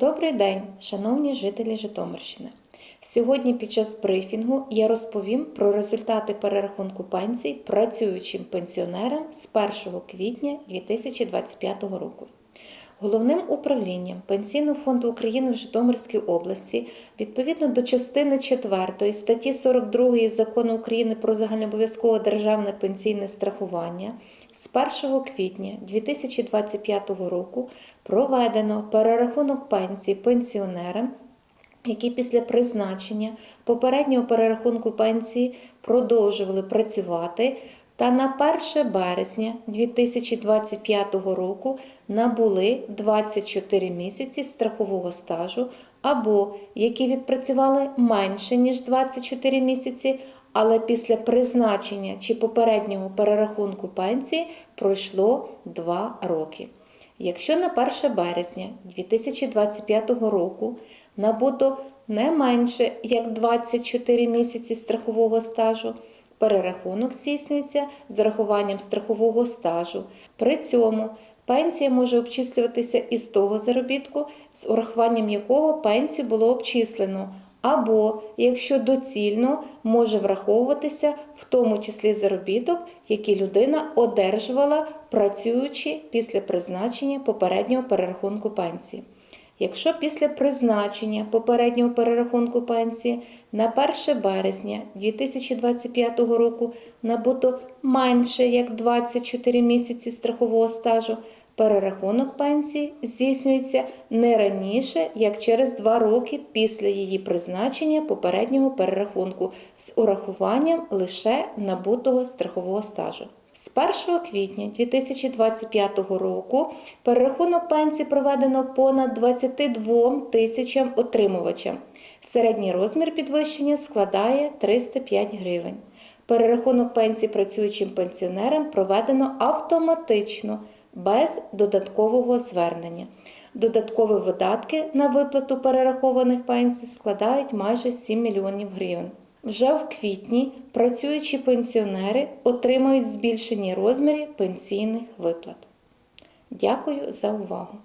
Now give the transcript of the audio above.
Добрий день, шановні жителі Житомирщини. Сьогодні під час брифінгу я розповім про результати перерахунку пенсій працюючим пенсіонерам з 1 квітня 2025 року. Головним управлінням Пенсійного фонду України в Житомирській області відповідно до частини 4 статті 42 Закону України про загальнообов'язкове державне пенсійне страхування з 1 квітня 2025 року проведено перерахунок пенсій пенсіонерам, які після призначення попереднього перерахунку пенсії продовжували працювати та на 1 березня 2025 року набули 24 місяці страхового стажу або які відпрацювали менше ніж 24 місяці, але після призначення чи попереднього перерахунку пенсії пройшло 2 роки. Якщо на 1 березня 2025 року набуто не менше як 24 місяці страхового стажу, перерахунок здійснюється з рахуванням страхового стажу. При цьому пенсія може обчислюватися із того заробітку, з урахуванням якого пенсію було обчислено, або, якщо доцільно, може враховуватися в тому числі заробіток, який людина одержувала, працюючи після призначення попереднього перерахунку пенсії. Якщо після призначення попереднього перерахунку пенсії на 1 березня 2025 року набуто менше як 24 місяці страхового стажу, перерахунок пенсії здійснюється не раніше, як через 2 роки після її призначення попереднього перерахунку з урахуванням лише набутого страхового стажу. З 1 квітня 2025 року перерахунок пенсії проведено понад 22 тисячам отримувачам. Середній розмір підвищення складає 305 гривень. Перерахунок пенсії працюючим пенсіонерам проведено автоматично, без додаткового звернення. Додаткові видатки на виплату перерахованих пенсій складають майже 7 мільйонів гривень. Вже в квітні працюючі пенсіонери отримають збільшені розміри пенсійних виплат. Дякую за увагу!